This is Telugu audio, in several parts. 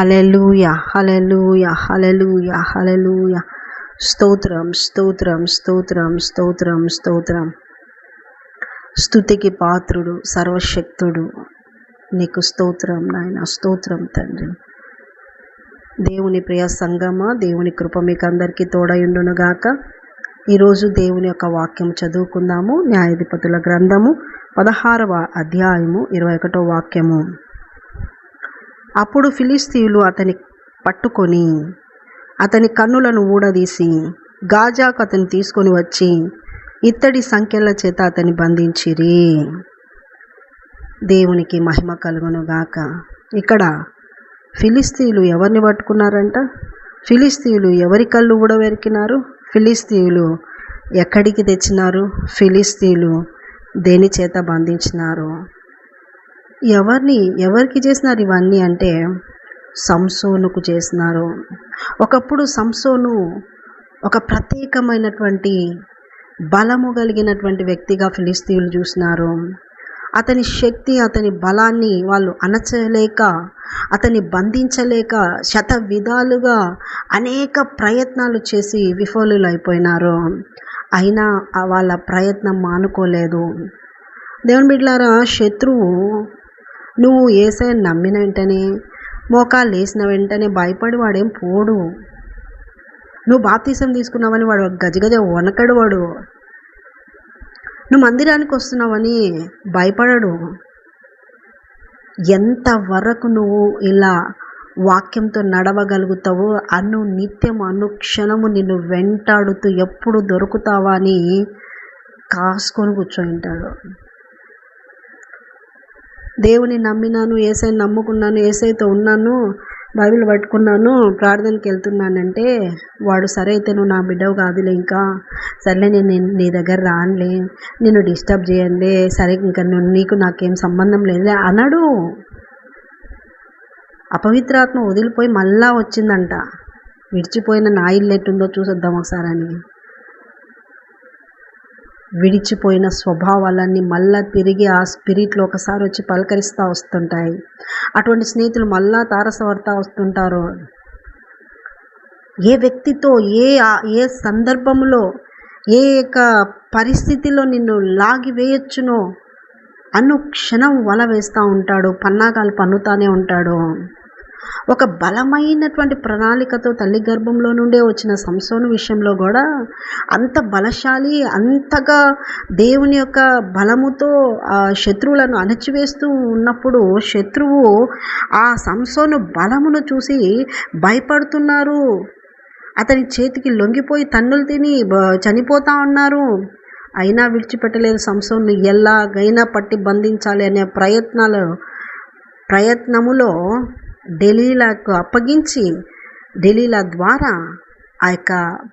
హలెలూయ హలెలూయ హలెలూయ హలెలూయ స్తోత్రం స్తోత్రం స్తోత్రం స్తోత్రం స్తోత్రం స్తుతికి పాత్రుడు సర్వశక్తుడు. నీకు స్తోత్రం నాయన స్తోత్రం తండ్రి. దేవుని ప్రియ సంగమా దేవుని కృప మీకు అందరికీ తోడయుండునుగాక. ఈరోజు దేవుని యొక్క వాక్యం చదువుకుందాము. న్యాయాధిపతుల గ్రంథము పదహారవ అధ్యాయము ఇరవై ఒకటో వాక్యము. అప్పుడు ఫిలిస్తీయులు అతని పట్టుకొని అతని కన్నులను ఊడదీసి గాజాకు అతను తీసుకొని వచ్చి ఇత్తడి సంఖ్యల చేత అతని బంధించిరి. దేవునికి మహిమ కలుగును గాక. ఇక్కడ ఫిలిస్తీయులు ఎవరిని పట్టుకున్నారంట? ఫిలిస్తీయులు ఎవరి కళ్ళు ఊడవెరికినారు ఫిలిస్తీయులు ఎక్కడికి తెచ్చినారు? ఫిలిస్తీయులు దేని చేత బంధించినారు? ఎవరిని ఎవరికి చేసినారు ఇవన్నీ అంటే సంసోనుకు చేసినారు. ఒకప్పుడు సంసోను ఒక ప్రత్యేకమైనటువంటి బలము కలిగినటువంటి వ్యక్తిగా ఫిలిస్తీన్లు చూసినారు. అతని శక్తి అతని బలాన్ని వాళ్ళు అణచలేక అతన్ని బంధించలేక శత విధాలుగా అనేక ప్రయత్నాలు చేసి విఫలులైపోయినారు అయినా వాళ్ళ ప్రయత్నం మానుకోలేదు. దేవుని బిడ్లారా శత్రువు నువ్వు ఏసై నమ్మిన వెంటనే మోకాలు వేసిన వెంటనే భయపడి వాడేం పోడు. నువ్వు బాప్తీసం తీసుకున్నావని వాడు గజగజ వనకడు వాడు. నువ్వు మందిరానికి వస్తున్నావని భయపడడు. ఎంతవరకు నువ్వు ఇలా వాక్యంతో నడవగలుగుతావో అను నిత్యం అనుక్షణము నిన్ను వెంటాడుతూ ఎప్పుడు దొరుకుతావా అని కాసుకొని కూర్చోంటాడు దేవుని నమ్మినాను ఏసై నమ్ముకున్నాను ఏసైతో ఉన్నాను బైబిల్ పట్టుకున్నాను ప్రార్థనకి వెళ్తున్నానంటే వాడు సరే అయితే నువ్వు నా బిడ్డవు కాదులే ఇంకా. సర్లే నేను నీ దగ్గర రానులే నేను డిస్టర్బ్ చేయండి సరే ఇంకా నువ్వు నీకు నాకేం సంబంధం లేదులే అనడు. అపవిత్రాత్మ వదిలిపోయి మళ్ళా వచ్చిందంట. విడిచిపోయిన నా ఇల్లు ఎట్టుందో చూసొద్దాం అని విడిచిపోయిన స్వభావాలన్నీ మళ్ళా తిరిగి ఆ స్పిరిట్లో ఒకసారి వచ్చి పలకరిస్తూ వస్తుంటాయి. అటువంటి స్నేహితులు మళ్ళా తారసపడతా వస్తుంటారు. ఏ వ్యక్తితో ఏ ఏ సందర్భంలో ఏ యొక్క పరిస్థితిలో నిన్ను లాగివేయచ్చునో అను క్షణం వల వేస్తూ ఉంటాడు. పన్నాగాలు పన్నుతానే ఉంటాడు. ఒక బలమైనటువంటి ప్రణాళికతో తల్లి గర్భంలో నుండే వచ్చిన సంసోను విషయంలో కూడా అంత బలశాలి అంతగా దేవుని యొక్క బలముతో ఆ శత్రువులను అణచివేస్తూ ఉన్నప్పుడు శత్రువు ఆ సంసోను బలమును చూసి భయపడుతున్నారు. అతని చేతికి లొంగిపోయి తన్నులు తిని చనిపోతా ఉన్నారు. అయినా విడిచిపెట్టలేదు సంసోన్ను ఎలాగైనా పట్టి బంధించాలి అనే ప్రయత్నాలు ప్రయత్నములో ఢిల్లీలకు అప్పగించి ఢిల్లీల ద్వారా ఆ యొక్క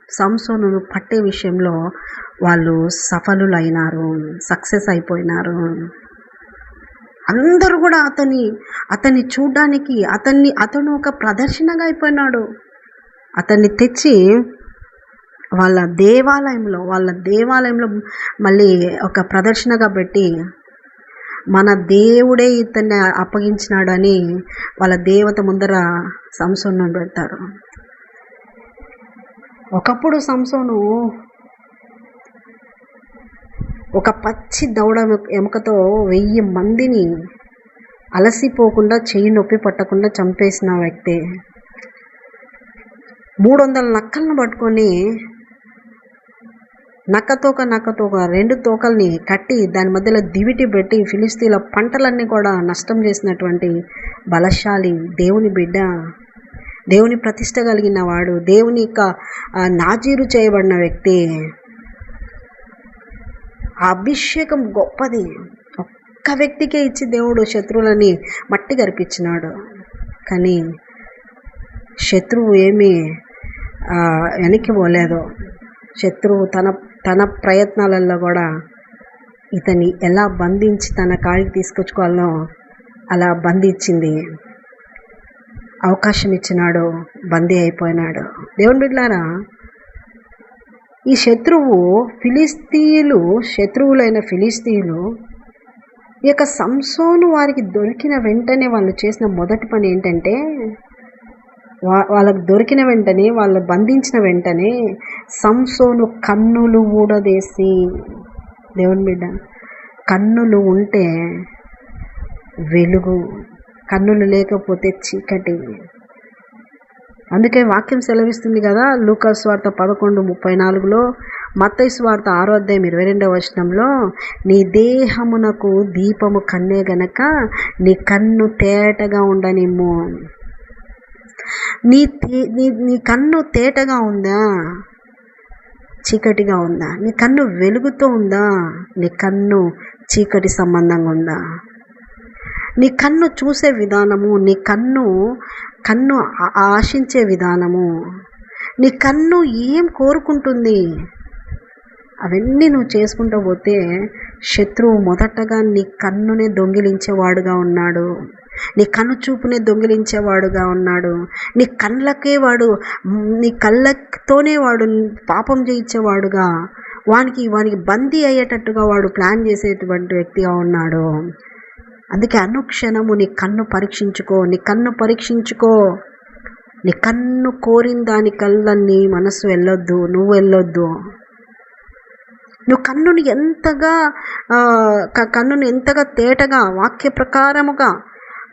సంసోను పట్టే విషయంలో వాళ్ళు సఫలులైనారు సక్సెస్ అయిపోయినారు. అందరూ కూడా అతని అతన్ని చూడ్డానికి అతన్ని అతను ఒక ప్రదర్శనగా అయిపోయినాడు. అతన్ని తెచ్చి వాళ్ళ దేవాలయంలో వాళ్ళ దేవాలయంలో మళ్ళీ ఒక ప్రదర్శనగా పెట్టి మన దేవుడే ఇతన్ని అప్పగించినాడని వాళ్ళ దేవత ముందర సంసోను పెడతారు. ఒకప్పుడు సంసోను ఒక పచ్చి దౌడ ఎముకతో వెయ్యి మందిని అలసిపోకుండా చెయ్యి నొప్పి పట్టకుండా చంపేసిన వ్యక్తి. మూడు వందల నక్కలను పట్టుకొని నక్కతోక నక్కతోక రెండు తోకల్ని కట్టి దాని మధ్యలో దివిటి పెట్టి ఫిలిస్తీన్ల పంటలన్నీ కూడా నష్టం చేసినటువంటి బలశాలి దేవుని బిడ్డ దేవుని ప్రతిష్ట కలిగిన వాడు దేవుని యొక్క నాజీరు చేయబడిన వ్యక్తి. ఆ అభిషేకం గొప్పది. ఒక్క వ్యక్తికే ఇచ్చి దేవుడు శత్రువులని మట్టి గరిపించినాడు. కానీ శత్రువు ఏమీ వెనక్కి పోలేదు. శత్రువు తన తన ప్రయత్నాలలో కూడా ఇతన్ని ఎలా బంధించి తన కాడికి తీసుకొచ్చుకోవాలో అలా బంధించింది. అవకాశం ఇచ్చినాడు బందీ అయిపోయినాడు. దేవుని బిడ్లారా ఈ శత్రువు ఫిలిస్తీయులు శత్రువులైన ఫిలిస్తీయులు ఈ యొక్క సంసోను వారికి దొరికిన వెంటనే వాళ్ళు చేసిన మొదటి పని ఏంటంటే వాళ్ళకు దొరికిన వెంటనే వాళ్ళు బంధించిన వెంటనే సంసోను కన్నులు ఊడదేసి దేవుని బిడ్డ కన్నులు ఉంటే వెలుగు కన్నులు లేకపోతే చీకటి. అందుకే వాక్యం సెలవిస్తుంది కదా లూకాస్ వార్త పదకొండు ముప్పై నాలుగులో మత్తైస్ వార్త ఆరో అధ్యాయం ఇరవై రెండవ వచనంలో నీ దేహమునకు దీపము కన్నే గనక నీ కన్ను తేటగా ఉండనిమ్ము. నీ తే- నీ నీ కన్ను తేటగా ఉందా? చీకటిగా ఉందా? నీ కన్ను వెలుగుతో ఉందా? నీ కన్ను చీకటి సంబంధంగా ఉందా? నీ కన్ను చూసే విధానము నీ కన్ను కన్ను ఆశించే విధానము నీ కన్ను ఏం కోరుకుంటుంది? అవన్నీ నువ్వు చేసుకుంటూ పోతే శత్రువు మొదటగా నీ కన్నునే దొంగిలించేవాడుగా ఉన్నాడు. నీ కన్ను చూపునే దొంగిలించేవాడుగా ఉన్నాడు. నీ కళ్ళకే వాడు నీ కళ్ళతోనే వాడు పాపం చేయించేవాడుగా. వానికి వానికి బందీ అయ్యేటట్టుగా వాడు ప్లాన్ చేసేటువంటి వ్యక్తిగా ఉన్నాడు. అందుకే అనుక్షణము నీ కన్ను పరీక్షించుకో నీ కన్ను పరీక్షించుకో. నీ కన్ను కోరిన దానికల్లా నీ మనసు వెళ్ళొద్దు నువ్వు వెళ్ళొద్దు. నువ్వు కన్నుని ఎంతగా కన్నును కన్నుని ఎంతగా తేటగా వాక్య ప్రకారముగా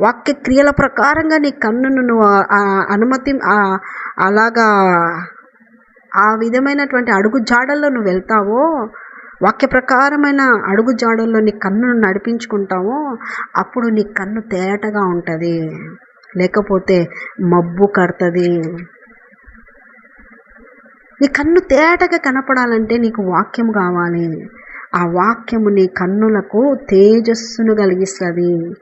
వాక్య క్రియల ప్రకారంగా నీ కన్నును నువ్వు ఆ- అనుమతి అలాగా ఆ విధమైనటువంటి అడుగు జాడల్లో నువ్వు వెళ్తావో వాక్య ప్రకారమైన అడుగు జాడల్లో నీ కన్నును నడిపించుకుంటావో అప్పుడు నీ కన్ను తేటగా ఉంటుంది. లేకపోతే మబ్బు కడుతుంది. నీ కన్ను తేటగా కనపడాలంటే నీకు వాక్యం కావాలి. ఆ వాక్యము నీ కన్నులకు తేజస్సును కలిగిస్తుంది.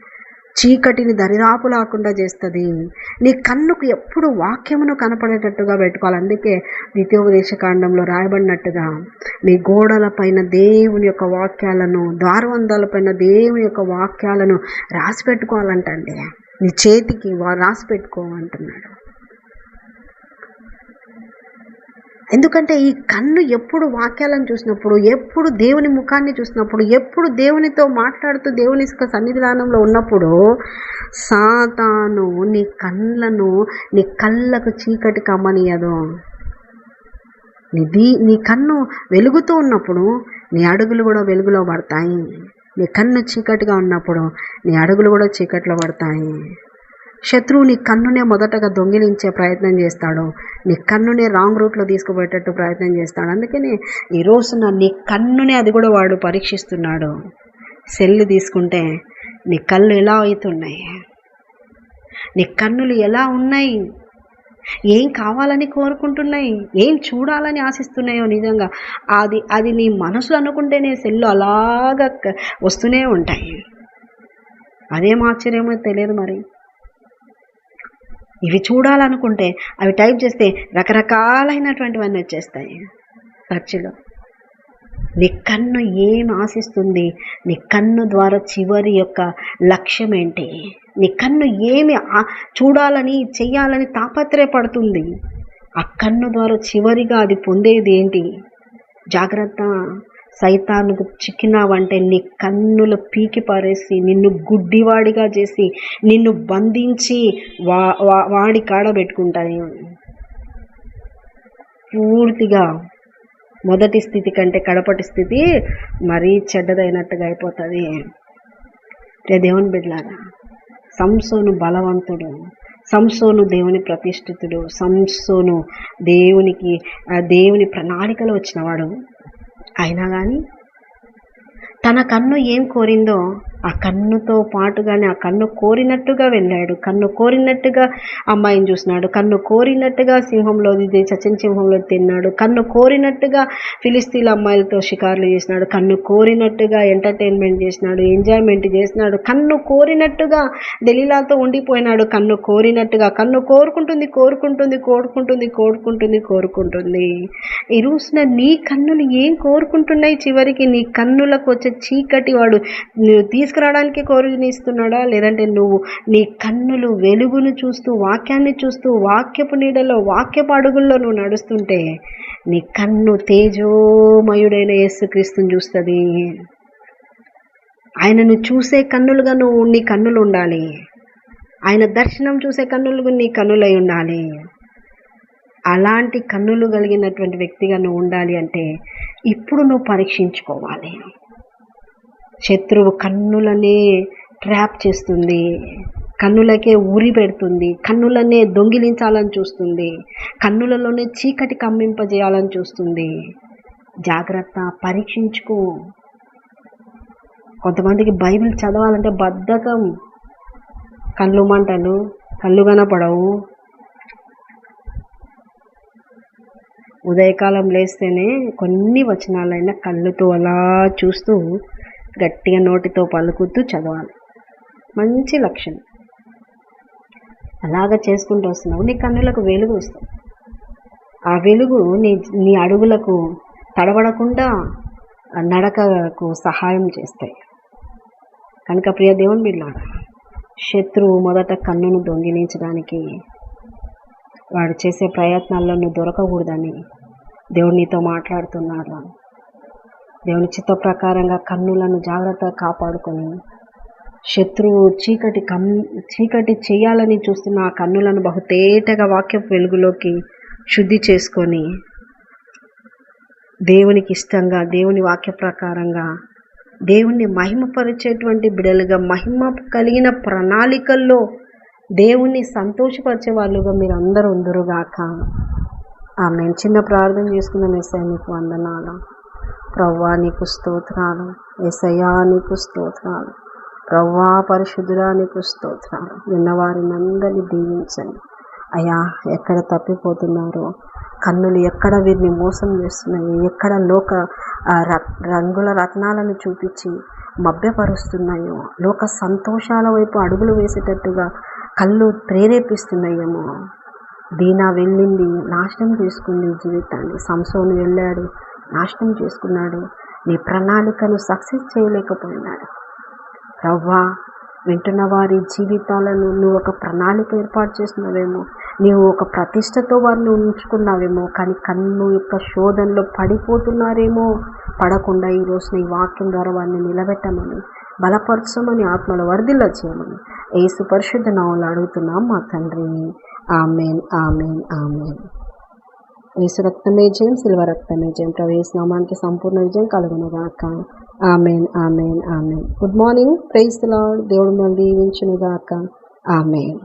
చీకటిని దరిదాపు లేకుండా చేస్తుంది. నీ కన్నుకు ఎప్పుడు వాక్యమును కనపడేటట్టుగా పెట్టుకోవాలి. అందుకే ద్వితీయోపదేశకాండంలో రాయబడినట్టుగా నీ గోడల పైన దేవుని యొక్క వాక్యాలను ద్వారవందాల పైన దేవుని యొక్క వాక్యాలను రాసి పెట్టుకోవాలంటండి నీ చేతికి వా- రాసి పెట్టుకో ఎందుకంటే ఈ కన్ను ఎప్పుడు వాక్యాలను చూసినప్పుడు ఎప్పుడు దేవుని ముఖాన్ని చూసినప్పుడు ఎప్పుడు దేవునితో మాట్లాడుతూ దేవుని యొక్క సన్నిధానంలో ఉన్నప్పుడు సాతాను నీ కళ్ళను నీ కళ్ళకు చీకటి కమ్మనియదు నీ దీ నీ కన్ను వెలుగుతూ ఉన్నప్పుడు నీ అడుగులు కూడా వెలుగులో పడతాయి. నీ కన్ను చీకటిగా ఉన్నప్పుడు నీ అడుగులు కూడా చీకట్లో పడతాయి. శత్రువు నీ కన్నునే మొదటగా దొంగిలించే ప్రయత్నం చేస్తాడు. నీ కన్నునే రాంగ్ రూట్లో తీసుకుపోయేటట్టు ప్రయత్నం చేస్తాడు. అందుకని ఈ రోజున నీ కన్నునే అది కూడా వాడు పరీక్షిస్తున్నాడు. సెల్లు తీసుకుంటే నీ కళ్ళు ఎలా అవుతున్నాయి? నీ కన్నులు ఎలా ఉన్నాయి? ఏం కావాలని కోరుకుంటున్నాయి? ఏం చూడాలని ఆశిస్తున్నాయో నిజంగా అది అది నీ మనసు అనుకుంటేనే సెల్లు అలాగా వస్తూనే ఉంటాయి. అదేం ఆశ్చర్యమో తెలియదు మరి. ఇవి చూడాలనుకుంటే అవి టైప్ చేస్తే రకరకాలైనటువంటివన్నీ వచ్చేస్తాయి. ఖర్చులో. నీ కన్ను ఏం ఆశిస్తుంది? నీ కన్ను ద్వారా చివరి యొక్క లక్ష్యం ఏంటి? నీ కన్ను ఏమి చూడాలని చెయ్యాలని తాపత్రయపడుతుంది? ఆ కన్ను ద్వారా చివరిగా అది పొందేది ఏంటి? జాగ్రత్త. సైతానుకు చిక్కినావంటే నీ కన్నుల పీకి పారేసి నిన్ను గుడ్డివాడిగా చేసి నిన్ను బంధించి వా వా- వాడి కాడ పెట్టుకుంటాను పూర్తిగా మొదటి స్థితి కంటే కడపటి స్థితి మరీ చెడ్డదైనట్టుగా అయిపోతుంది. రే దేవుని బిడ్డలారా సంసోను బలవంతుడు సంసోను దేవుని ప్రతిష్ఠితుడు సంసోను దేవునికి దేవుని ప్రణాళికలో వచ్చినవాడు. అయినా కానీ తన కన్ను ఏం కోరిందో ఆ కన్నుతో పాటుగానే ఆ కన్ను కోరినట్టుగా వెళ్ళాడు. కన్ను కోరినట్టుగా అమ్మాయిని చూసినాడు. కన్ను కోరినట్టుగా సింహంలో ఇది చచ్చిన సింహంలో తిన్నాడు. కన్ను కోరినట్టుగా ఫిలిస్తీన్ అమ్మాయిలతో షికార్లు చేసినాడు. కన్ను కోరినట్టుగా ఎంటర్టైన్మెంట్ చేసినాడు. ఎంజాయ్మెంట్ చేసినాడు. కన్ను కోరినట్టుగా దలీలాతో ఉండిపోయినాడు. కన్ను కోరినట్టుగా కన్ను కోరుకుంటుంది కోరుకుంటుంది కోరుకుంటుంది కోరుకుంటుంది కోరుకుంటుంది. ఇరుసిన నీ కన్నులు ఏం కోరుకుంటున్నాయి చివరికి? నీ కన్నులకు వచ్చే చీకటి వాడు నువ్వు తీసుకురావడానికి కోరునిస్తున్నాడా లేదంటే నువ్వు నీ కన్నులు వెలుగును చూస్తూ వాక్యాన్ని చూస్తూ వాక్యపు నీడలో వాక్యపు అడుగుల్లో నువ్వు నడుస్తుంటే నీ కన్ను తేజోమయుడైన యేసుక్రీస్తుని చూస్తుంది. ఆయనను చూసే కన్నులుగా నువ్వు నీ కన్నులు ఉండాలి. ఆయన దర్శనం చూసే కన్నులు నీ కన్నులై ఉండాలి. అలాంటి కన్నులు కలిగినటువంటి వ్యక్తిగా నువ్వు ఉండాలి అంటే ఇప్పుడు నువ్వు పరీక్షించుకోవాలి. శత్రువు కన్నులనే ట్రాప్ చేస్తుంది. కన్నులకే ఉరి పెడుతుంది. కన్నులనే దొంగిలించాలని చూస్తుంది. కన్నులలోనే చీకటి కమ్మింపజేయాలని చూస్తుంది. జాగ్రత్త పరీక్షించుకో. కొంతమందికి బైబిల్ చదవాలంటే బద్ధకం. కళ్ళు మంటలు కళ్ళు కనపడవు. ఉదయకాలం లేస్తేనే కొన్ని వచనాలైనా కళ్ళుతో అలా చూస్తూ గట్టిగా నోటితో పలుకుతూ చదవాలి. మంచి లక్షణం. అలాగ చేసుకుంటూ వస్తున్నావు. నీ కన్నులకు వెలుగు వస్తావు ఆ వెలుగు నీ నీ అడుగులకు తడబడకుండా నడకకు సహాయం చేస్తాయి. కనుక ప్రియ దేవుని బిడ్డారా శత్రువు మొదట కన్నును దొంగిలించడానికి వాడు చేసే ప్రయత్నాల్లో నువ్వు దొరకకూడదని దేవుడు నీతో మాట్లాడుతున్నాడు. దేవుని చిత్త ప్రకారంగా కన్నులను జాగ్రత్తగా కాపాడుకొని శత్రువు చీకటి కమ్ చీకటి చేయాలని చూస్తున్న ఆ కన్నులను బహుతేటగా వాక్యపు వెలుగులోకి శుద్ధి చేసుకొని దేవునికి ఇష్టంగా దేవుని వాక్య ప్రకారంగా దేవుణ్ణి మహిమపరిచేటువంటి బిడలుగా మహిమ కలిగిన ప్రణాళికల్లో దేవుణ్ణి సంతోషపరిచే వాళ్ళుగా మీరు అందరూ ఉందరుగాక ఆమె చిన్న ప్రార్థన చేసుకున్న ఎస్ఐ మీకు వందనాలు. ప్రవ్వానికి స్తోత్రాలు ఎసయానికి నీకు స్తోత్రాలు ప్రవ్వా పరిశుద్ధురానికి స్తోత్రాలు. విన్నవారిని అందరినీ దీవించండి. అయ్యా ఎక్కడ తప్పిపోతున్నారో కన్నులు ఎక్కడ వీరిని మోసం చేస్తున్నాయి ఎక్కడ లోక ఆ, రంగుల రత్నాలను చూపించి మభ్యపరుస్తున్నాయో లోక సంతోషాల వైపు అడుగులు వేసేటట్టుగా కళ్ళు ప్రేరేపిస్తున్నాయేమో. దీనా వెళ్ళింది నాశనం చేసుకుంది జీవితాన్ని. సంసోను వెళ్ళాడు నాశనం చేసుకున్నాడు. నీ ప్రణాళికను సక్సెస్ చేయలేకపోయినాడు. ప్రవ్వా వింటున్న వారి జీవితాలను నువ్వు ఒక ప్రణాళిక ఏర్పాటు చేసినావేమో. నీవు ఒక ప్రతిష్టతో వారిని ఉంచుకున్నావేమో. కానీ కన్ను యొక్క శోధనలో పడిపోతున్నారేమో. పడకుండా ఈ నీ వాక్యం ద్వారా వారిని నిలబెట్టమని బలపరచమని ఆత్మల వర్ధిల్ల చేయమని ఏసు పరిశుద్ధ నావులు అడుగుతున్నాం మా తండ్రిని ఆమెన్ ఆమెన్ ఆమెన్. యేసు రక్తమే జయం శిల్వ రక్తమే జయం ప్రవేశ నామానికి సంపూర్ణ విజయం కలుగునుగాక amen amen amen. Good morning. Praise lord దేవుడు మళ్ళీ దీవించునుగాక ఆమెన్.